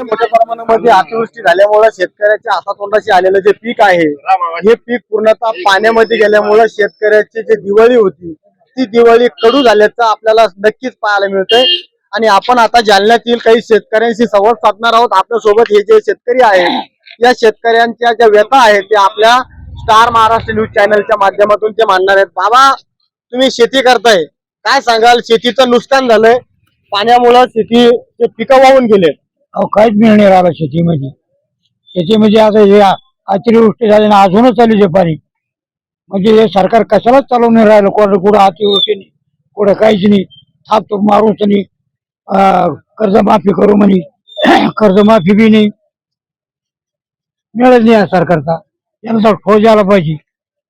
मोठ्या प्रमाणामध्ये अतिवृष्टी झाल्यामुळे शेतकऱ्याच्या हातातोंडाशी आलेलं जे पीक आहे हे पीक पूर्णतः पाण्यामध्ये गेल्यामुळे शेतकऱ्याची जी दिवाळी होती ती दिवाळी कडू झाल्याचं आपल्याला नक्कीच पाहायला मिळतंय. आणि आपण आता जालन्यातील काही शेतकऱ्यांशी संवाद साधणार आहोत. आपल्यासोबत हे जे शेतकरी आहेत या शेतकऱ्यांच्या ज्या व्यथा आहेत त्या आपल्या स्टार महाराष्ट्र न्यूज चॅनलच्या माध्यमातून ते मांडणार आहेत. बाबा तुम्ही शेती करताय. काय सांगाल? शेतीचं नुकसान झालंय. पाण्यामुळं शेतीचे पिकं वाहून गेलेत. अहो काहीच मिळ नाही राहिला शेतीमध्ये. शेतीमध्ये आता हे अतिवृष्टी झाली ना अजूनच चालू आहे पाणी. म्हणजे हे सरकार कशालाच चालवून नाही राहिलं. कुठं कुठं अतिवृष्टी नाही कुठं काहीच नाही. थापतूप मारूच नाही कर्जमाफी करू म्हणे कर्जमाफी बी नाही. मिळत नाही या सरकारचा. यांना ठोस यायला पाहिजे.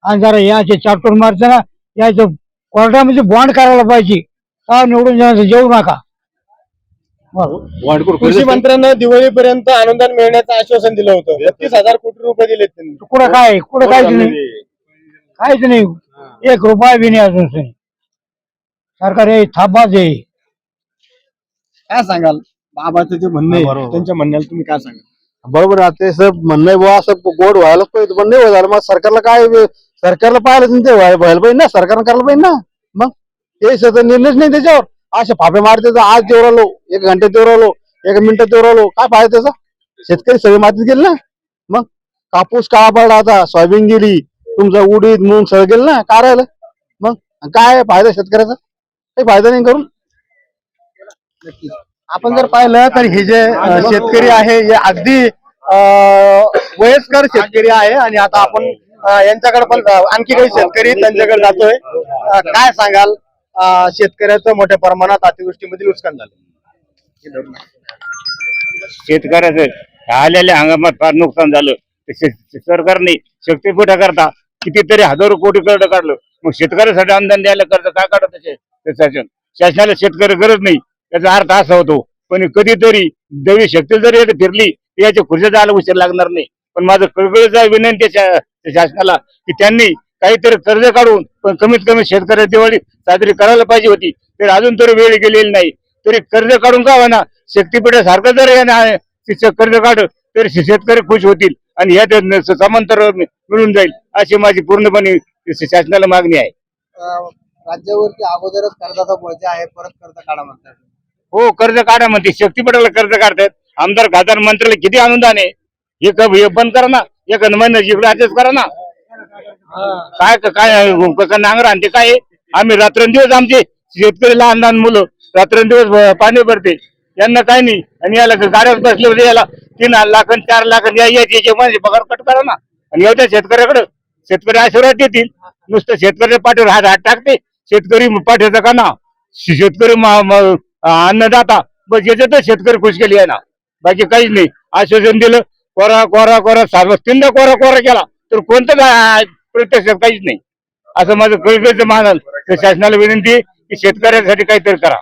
आणि जरा याचे चाप्टर मारचं ना याचं कोर्टामध्ये बॉन्ड करायला पाहिजे. का निवडून जाण्याचं जेवू नका. कृषी मंत्र्यांना दिवाळीपर्यंत अनुदान मिळण्याचं आश्वासन दिलं होतं. बत्तीस हजार कोटी रुपये दिले त्यांनी. कुठं काय कुठं काहीच नाही. काहीच नाही. एक रुपया बी नाही अजून सोनी. सरकार हे थापाच आहे. काय सांगाल? बाबाचं जे म्हणणं आहे त्यांच्या म्हणण्याला तुम्ही काय सांगाल? बरोबर आहे. ते सर म्हणणं आहे बुवा असं गोड व्हायलाच पाहिजे पण नाही झालं मग सरकारला काय वे- सरकारला पाहिलं ते व्हायला व्हायला पाहिजे ना? सरकारनं करायला पाहिजे ना? मग? ते सध्या निर्णयच नाही त्याच्यावर. असे फापे मारते तर आज तेवढा आलो एक घंटे तेवढा आलो एक मिनिट तेवढा काय पाहिजे त्याचा? शेतकरी सगळे मातीत गेले ना? मग कापूस काळा पडला आता सोयाबीन गेली तुमचं उडीद मूग सगळं गेलं ना? काय राहिलं? मग काय फायदा शेतकऱ्याचा? काही फायदा नाही करून. आपण जर पाहिलं तर हे जे शेतकरी आहे हे अगदी वयस्कर शेतकरी आहे आणि आता आपण यांच्याकडे पण आणखी काही शेतकरी त्यांच्याकडे जातोय. काय सांगाल? शेतकऱ्याचं मोठ्या प्रमाणात अतिवृष्टीमध्ये नुकसान झालं. शेतकऱ्याचं आलेल्या हंगामात फार नुकसान झालं. सरकारने शक्तीपुढे करता कितीतरी हजारो कोटी कर्ज काढलं. मग शेतकऱ्यासाठी अनुदान द्यायला कर्ज काय काढत त्याचे शासन. शासनाला शेतकरी गरज नाही. त्याचा अर्थ असा होतो पण कधीतरी दैवी शक्ती जरी फिरली याच्या खुर्च्या जायला उशीर लागणार नाही. पण माझं कळकळीचा विनंती शा- शासनाला की त्यांनी काहीतरी कर्ज काढून पण कमीत कमी शेतकऱ्या दिवाळी साजरी करायला पाहिजे होती. तर अजून तरी वेळ गेलेली नाही. तरी कर्ज काढून का होईना? शक्तीपीठासारखं जर यानं कर्ज काढ तरी शेतकरी खुश होतील आणि यात समांतर मिळून जाईल अशी माझी पूर्णपणे शासनाला मागणी आहे. राज्यावरती अगोदरच कर्जाचा बोजा आहे परत कर्ज काढा म्हणतात. हो कर्ज काढा म्हणते. शक्तीपीठाला कर्ज काढतात. आमदार खासदार मंत्र्याला किती अनुदान आहे? हे हे बंद करा ना. एक महिना इकडे ऍडजस्ट करा ना. काय काय कसं नांगर आणते. काय आहे? आम्ही रात्रंदिवस आमचे शेतकरी लहान लहान मुलं रात्रंदिवस पाणी भरते. यांना काय नाही. आणि याला गाड्यावर बसले होते याला. तीन लाख आणि चार लाख याचे म्हणजे पगार कट करा ना. आणि एवढ्या शेतकऱ्याकडे. शेतकरी आशीर्वाद देतील. नुसतं शेतकरी पाठीवर हात हात टाकते. शेतकरी पाठीचा का ना? शेतकरी अन्नदाता. बस याच्यातच शेतकरी खुश केली आहे ना. बाकी काहीच नाही. आश्वासन दिलं. कोरा कोरा कोरा सात तीनदा कोरा कोरा केला. तर कोणतं काय प्रत्यक्षात काहीच नाही. असं माझं कळकळीचं मानाल. तर शासनाला विनंती आहे की शेतकऱ्यांसाठी काहीतरी करा.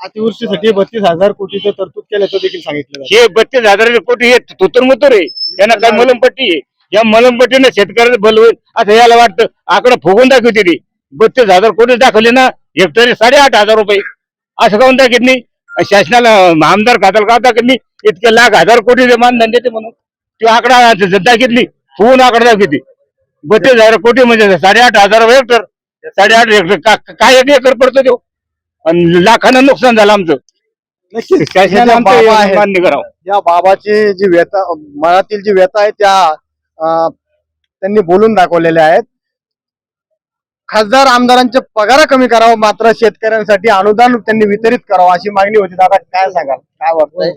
अतिवृष्टीसाठी बत्तीस हजार कोटीचं तरतूद केल्याचं देखील सांगितलं. हे बत्तीस हजार कोटी हे तुतर मुतर आहे. यांना काय मलमपट्टी आहे? या मलमपट्टीने शेतकऱ्याचं भलं होईल. असं याला वाटतं. आकडे फुगून दाखवते ती बत्तीस हजार कोटी दाखवले ना हेक्टरी साडेआठ हजार रुपये. असं काऊन दाखवत नाही? शासनाला आमदार खात्याला का दाखवत नाही? इतके लाख हजार कोटी मानधन देते म्हणून. ती आकडा दाखवली फुगून आकडा दाखवते. बत्तीस हजार कोटी म्हणजे साडेआठ हजार हेक्टर साडेआठ हेक्टर काय एक एकर पडतो तो? आणि लाखानं नुकसान झालं आमचं. नक्कीच. मान्य करावं. या बाबाची जी व्यथा मनातील जी व्यथा आहे त्या त्यांनी बोलून दाखवलेल्या आहेत. खासदार आमदारांचे पगार कमी करावं मात्र शेतकऱ्यांसाठी अनुदान त्यांनी वितरित करावं अशी मागणी होती. दादा काय सांगाल? काय वाटतंय.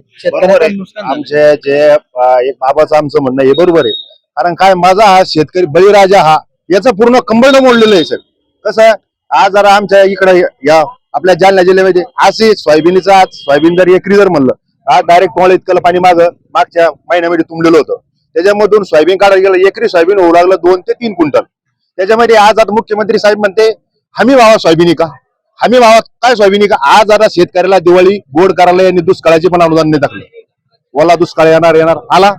आमचे जे एक बाबाचं आमचं म्हणणं हे बरोबर आहे. कारण काय माझा हा शेतकरी बळीराजा हा याचा पूर्ण कंबळ मोडलेलं आहे सर. कसं आज जरा आमच्या इकडे या आपल्या जालना जिल्ह्यामध्ये असे सोयाबीनचं आज सोयाबीन जर एकरी जर म्हणलं आज डायरेक्ट तुम्हाला इतकं पाणी माग मागच्या महिन्यामध्ये तुंबलेलं होतं. त्याच्यामधून सोयाबीन काढायला गेलं एकरी सोयाबीन होऊ लागलं दोन ते तीन क्विंटल. त्याच्यामध्ये आज आता मुख्यमंत्री साहेब म्हणते हमी भावा सोयाबीनी का हमी भावात काय सोयाबीनी का आज आता शेतकऱ्याला दिवाळी गोड करायला यांनी दुष्काळाचे पण अनुदान नाही टाकले. ओला दुष्काळ येणार येणार आला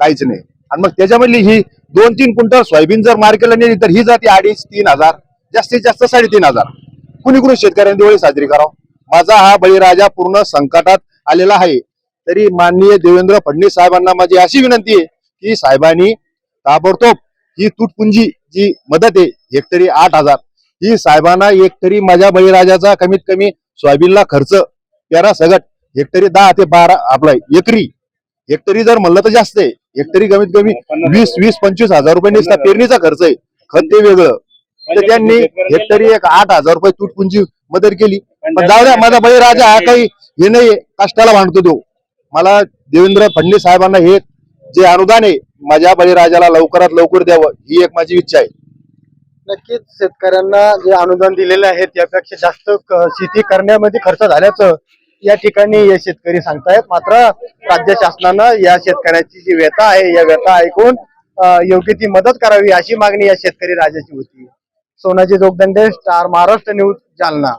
काहीच नाही. आणि मग त्याच्यामधली ही दोन तीन क्विंटल सोयाबीन जर मार्केटला नेली तर ही जाते अडीच तीन हजार जास्तीत जास्त साडेतीन हजार. कुणी कुणी शेतकऱ्यांनी दिवाळी साजरी करावं? माझा हा बळीराजा पूर्ण संकटात आलेला आहे. तरी माननीय देवेंद्र फडणवीस साहेबांना माझी अशी विनंती आहे की साहेबांनी ताबडतोब ही तुटपुंजी जी मदत आहे हेक्टरी आठ हजार ही साहेबांना एकतरी माझ्या बळीराजाचा कमीत कमी सोयाबीनला खर्च तेरा सगट हेक्टरी दहा ते बारा आपला एकरी हेक्टरी जर म्हणलं तर जास्त आहे. हेक्टरी कमीत कमी वीस वीस पंचवीस हजार रुपये नुसता. पेरणीचा खर्च आहे. खत ते वेगळं. तर त्यांनी हेक्टरी एक आठ हजार रुपये तुटपुंजी मदत केली. पण जाऊ द्या माझा बळीराजा हा काही हे नाही कष्टाला भांडतो तो मला देवेंद्र फडणवीस साहेबांना हे जे अनुदान आहे माझ्या बळीराजाला लवकरात लवकर द्यावं ही एक माझी इच्छा आहे. नक्कीच शेतकऱ्यांना जे अनुदान दिलेले आहे त्यापेक्षा जास्त शेती करण्यामध्ये खर्च झाल्याचं या ठिकाणी हे शेतकरी सांगतायत. मात्र राज्य शासनानं या शेतकऱ्याची जी व्यथा आहे या व्यथा ऐकून योग्य ती मदत करावी अशी मागणी या शेतकरी राजाची होती. Sonaji Jogdande Star Maharashtra news Jalna.